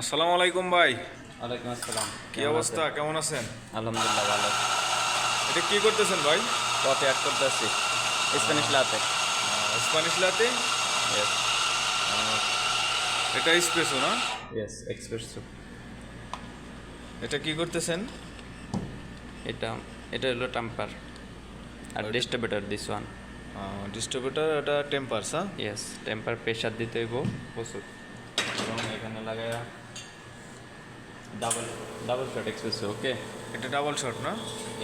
আসসালামু আলাইকুম ভাই। ওয়ালাইকুম আসসালাম। কি অবস্থা? কেমন আছেন? আলহামদুলিল্লাহ ভালো। এটা কি করতেছেন ভাই? কফি অ্যাড করতে আসছি স্প্যানিশ লাতে স্প্যানিশ লাতে এটা স্পেসো না? ইয়েস এক্সপ্রেসো এটা কি করতেছেন? এটা এটা হলো টাম্পার আর ডিস্ট্রিবিউটার দিস ওয়ান ডিস্ট্রিবিউটার এটা টেম্পারস হ্যাঁ? ইয়েস টেম্পার প্রেশার দিতে হইব প্রচুর। এবং এখানে লাগায়া double double shot espresso okay এটা ডাবল শট না?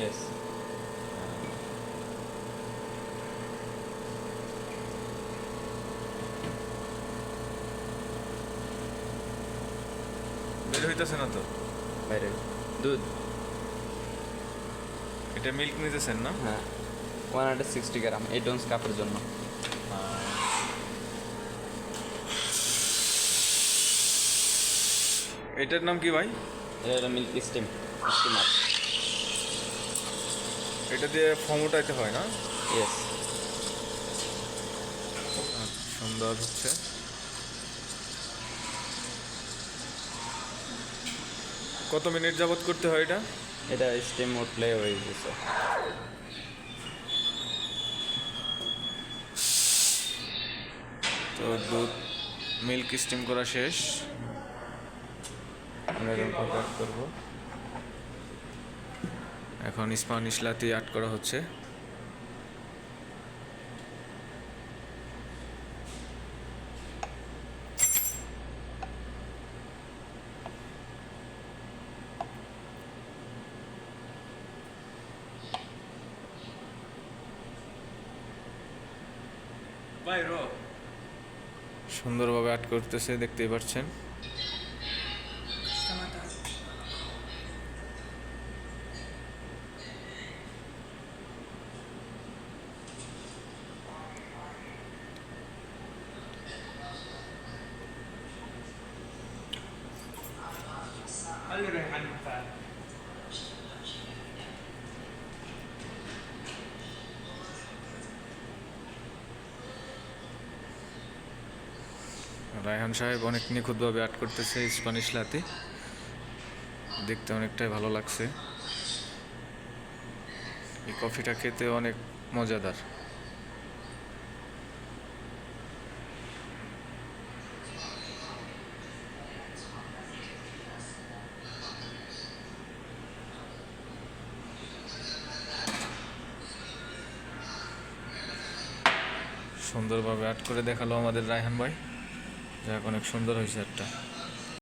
ইয়েস বের হইতেছে না তো? বাইরে। দুধ। এটা মিল্ক নিতেছেন না? হ্যাঁ। ওয়ান হান্ড্রেড সিক্সটি গ্রাম এই ডোন্স কাপের জন্য। এটার নাম কি ভাই? এটা হলো মিল্ক স্টিম স্টিমার এটা দিয়ে ফর্ম উঠাইতে হয় না? ইয়েস সুন্দর হচ্ছে। কত মিনিট যাবত করতে হয় এটা? এটা স্টিম উঠলে হয়ে গেছে। তো দুধ মিল্ক স্টিম করা শেষ। করব। এখন স্প্যানিশ লাতি অ্যাড করা হচ্ছে। সুন্দরভাবে অ্যাড করতেছে দেখতেই পাচ্ছেন। রায়হান সাহেব অনেক নিখুঁতভাবে অ্যাড করতেছে, স্প্যানিশ লাতি। দেখতে অনেকটাই ভালো লাগছে। এই কফিটা খেতে অনেক মজাদার। সুন্দরভাবে অ্যাড করে দেখাল আমাদের রায়হান ভাই। যাক অনেক সুন্দর হয়েছে একটা।